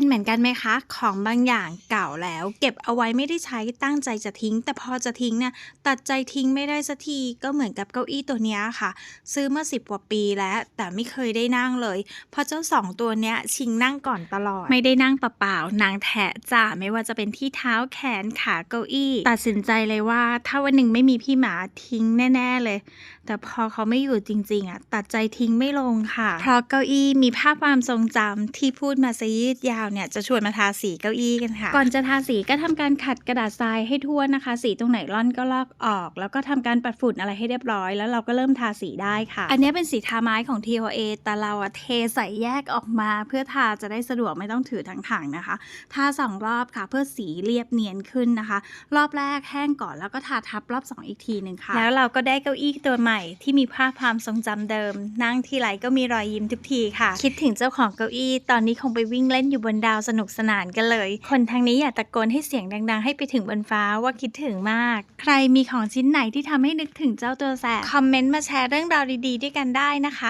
เป็นเหมือนกันไหมคะ ของบางอย่างเก่าแล้ว เก็บเอาไว้ไม่ได้ใช้ตั้งใจจะทิ้ง แต่พอจะทิ้งเนี่ยตัดใจทิ้งไม่ได้สักทีก็เหมือนกับเก้าอี้ตัวนี้ค่ะ ซื้อเมื่อสิบกว่าปีแล้ว แต่ไม่เคยได้นั่งเลยเพราะเจ้าสองตัวเนี้ยชิงนั่งก่อนตลอด ไม่ได้นั่งเปล่าๆนางแทะจ้าไม่ว่าจะเป็นที่เท้าแขนขาเก้าอี้ ตัดสินใจเลยว่า ถ้าวันหนึ่งไม่มีพี่หมาทิ้งแน่ ๆเลย แต่พอเขาไม่อยู่จริงๆอะตัดใจทิ้งไม่ลงค่ะ เพราะเก้าอี้มีภาพความทรงจำที่พูดมาซะยืดยาวเนี่ยจะชวนมาทาสีเก้าอี้กันค่ะ ก่อนจะทาสีก็ทำการขัดกระดาษทรายให้ทั่วนะคะ สีตรงไหนร่อนก็ลอกออก แล้วก็ทำการปัดฝุ่นอะไรให้เรียบร้อย แล้วเราก็เริ่มทาสีได้ค่ะ อันนี้เป็นสีทาไม้ของ TOA แต่เราอะเทใส่แยกออกมา เพื่อทาจะได้สะดวกไม่ต้องถือทั้งถังนะคะ ทาสองรอบค่ะ เพื่อสีเรียบเนียนขึ้นนะคะ รอบแรกแห้งก่อนแล้วก็ทาทับรอบ 2 อีกทีหนึ่งค่ะ แล้วเราก็ได้เก้าอี้ตัวใหม่ที่มีภาพความทรงจำเดิม นั่งทีไรก็มีรอยยิ้มทุกทีค่ะ คิดถึงเจ้าของเก้าอี้ตอนนี้คงไปวิ่งเล่นอยู่บนดาวสนุกสนานกันเลย คนทางนี้อยากตะโกนให้เสียงดัง ๆ ให้ไปถึงบนฟ้าว่าคิดถึงมาก ใครมีของชิ้นไหนที่ทำให้นึกถึงเจ้าตัวแสบคอมเมนต์มาแชร์เรื่องราวดีๆ ด้วยกันได้นะคะ